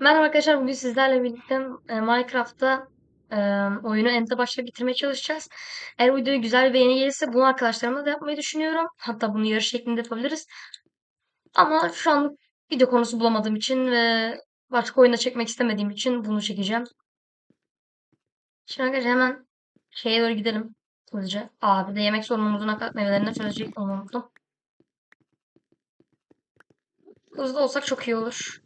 Merhaba arkadaşlar, bugün sizlerle birlikte e, Minecraft'ta e, oyunu ente başta bitirmeye çalışacağız. Eğer videoya güzel bir beğeni gelirse bunu arkadaşlarımla da yapmayı düşünüyorum. Hatta bunu yarış şeklinde yapabiliriz. Ama şu an video konusu bulamadığım için ve başka oyunda çekmek istemediğim için bunu çekeceğim. Şimdi arkadaşlar hemen şeye doğru gidelim. Hızlıca. Abi de yemek sorunumuzu nakarat meyvelerine çözecek onu unuttum. Hızlı olsak çok iyi olur.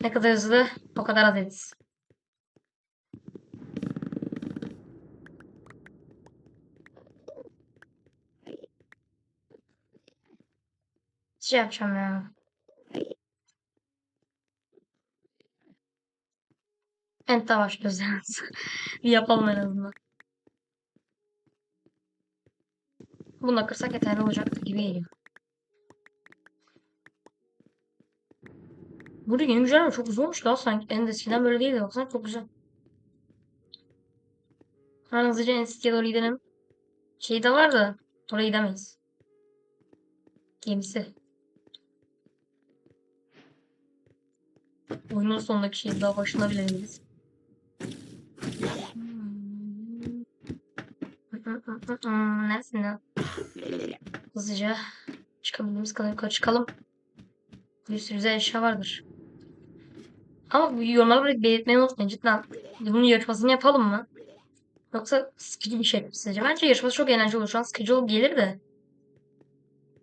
Ne kadar hızlı o kadar az ederiz. Şey yapacağım ya. Enta başlıyoruz yalnız. bir yapalım en azından. Bunu kırsak yeterli olacaktı gibi geliyor. Burada yeni güzel ama çok uzun olmuş daha sanki. En eskiden böyle değildi. Baksana çok güzel. Hemen hızlıca en eskiye doğru gidelim. Şey de var da oraya gidemeyiz. Gemisi. Oyunun sonundaki şey daha başına bile değiliz. Neresin Hızlıca çıkabildiğimiz kadar yukarı çıkalım. Bir sürü güzel eşya vardır. Ama yorumlara bırakıp belirtmeyi unutmayın cidden. Bunun yarışmasını yapalım mı? Yoksa sıkıcı bir şey mi sizce? Bence yarışması çok eğlenceli olur. Şu an sıkıcı olup gelir de.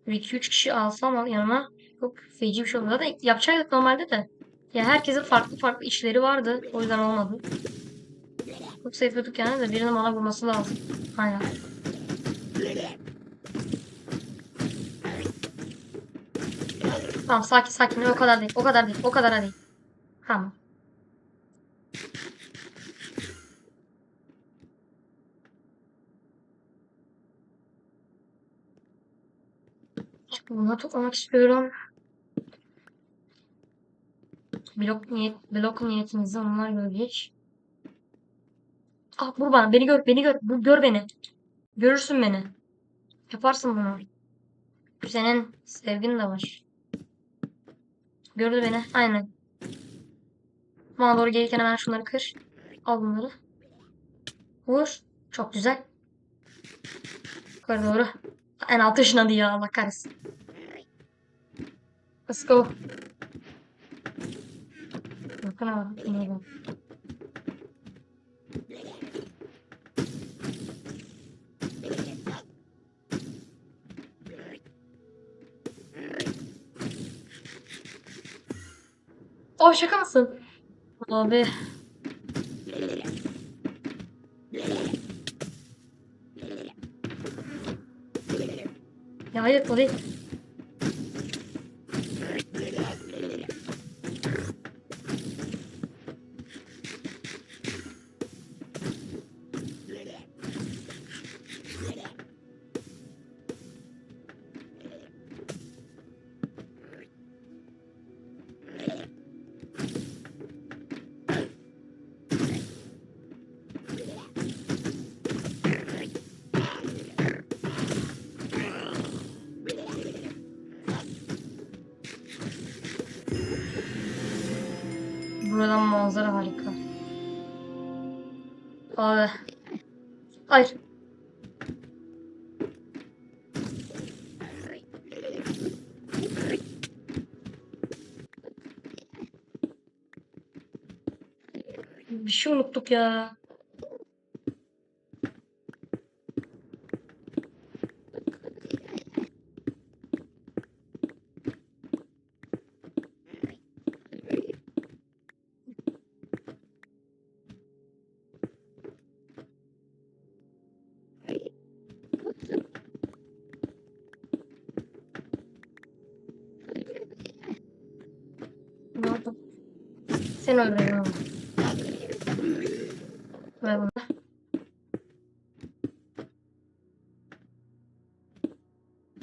2-3 kişi alsam yanıma çok feci bir şey olur. Zaten yapacaktık normalde de. Ya herkesin farklı farklı işleri vardı. O yüzden olmadı. Çok seviyorduk yani de birinin bana vurması lazım. Aynen. Tamam sakin sakin. O kadar değil. O kadar değil. O kadar değil. Tamam. Bunu toplamak istiyorum. Blok niyet, blok niyetimizi onlar görecek. Ah vur bana. Beni gör. Beni gör. Bu, gör beni. Görürsün beni. Yaparsın bunu. Senin sevgin de var. Gördü beni. Aynen. Bana doğru gelirken hemen şunları kır. Al bunları. Vur. Çok güzel. Yukarı doğru. En altı ışınadı ya Allah kahretsin. Let's go. Bakın abi. İneğe bak. Oh şaka mısın? Abi. Ya hayır o. manzara harika. Abi. Hayır. Bir şey unuttuk ya. Sen öldürüyorsun onu. Ver bunu.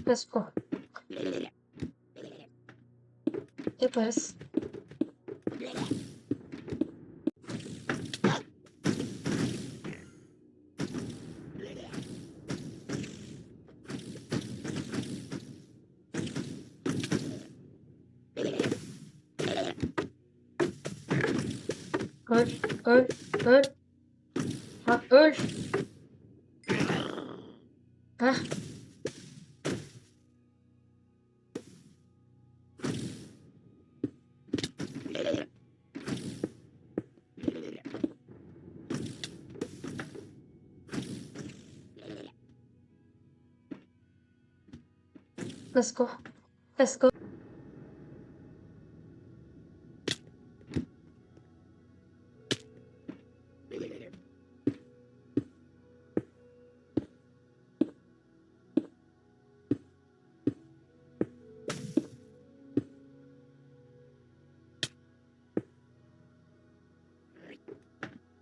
Let's go. Yaparız. Öl, öl, öl. Ha, öl. Let's go. Let's go.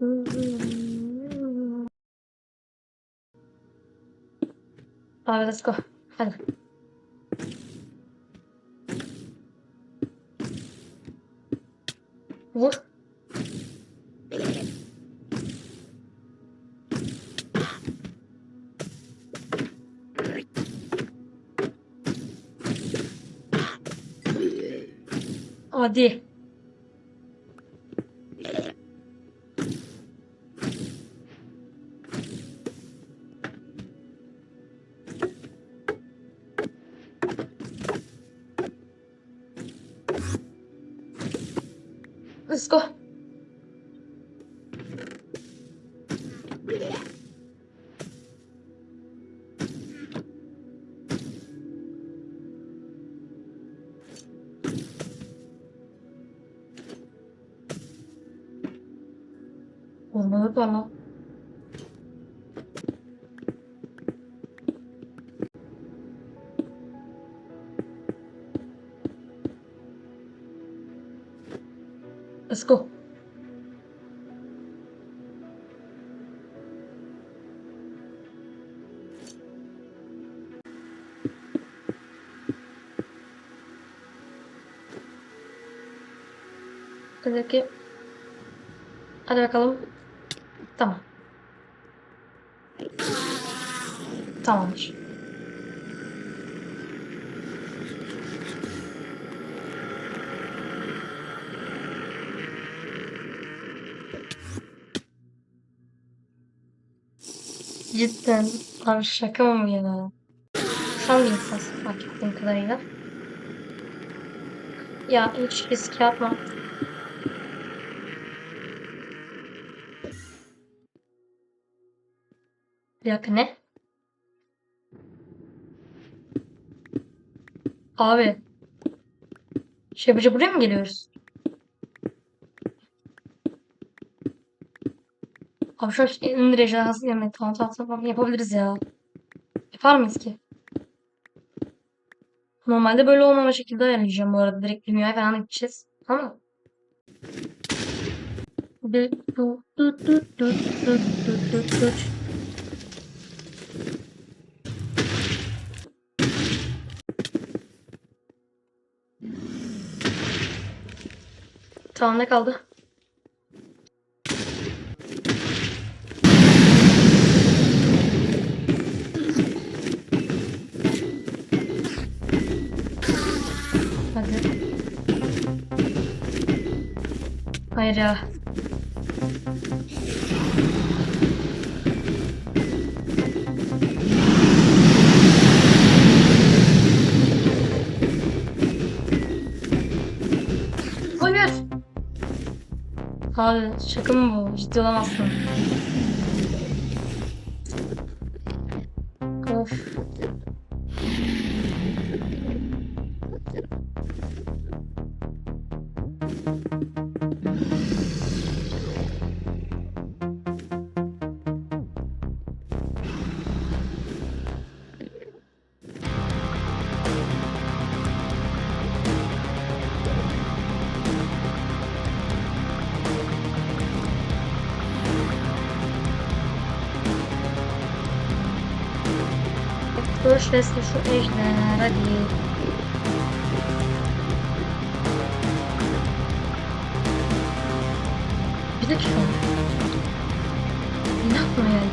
Mm-hmm. Abi let's go. Hadi. Vur. Hadi. 息子我们的了。Hadi bakayım. Hadi bakalım. Tamam. Tamamdır. Cidden. Abi şaka mı ya? Sen bir insansın fark ettiğim kadarıyla. Ya hiç riske atma. Bir dakika ne? Abi. Yapınca buraya mı geliyoruz? Abi şu en ejderhası yemek tamam tamam tamam yapabiliriz ya. Yapar mıyız ki? Normalde böyle olmama şekilde ayarlayacağım bu arada. Direkt dünyaya falan gideceğiz. Ama Dut Tamam ne kaldı? Hadi. Hayır ya. Abi şaka mı bu? Ciddi olamazsın. Görüşürüz şu ejder hadi. Bir an. Ne yapma yani?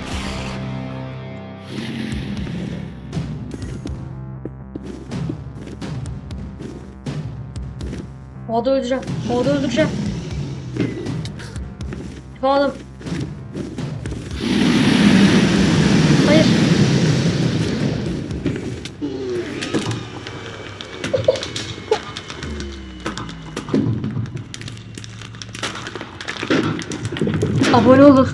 Havada öldüreceğim. Havada öldüreceğim. Yapamadım. Hayır. Abone olun.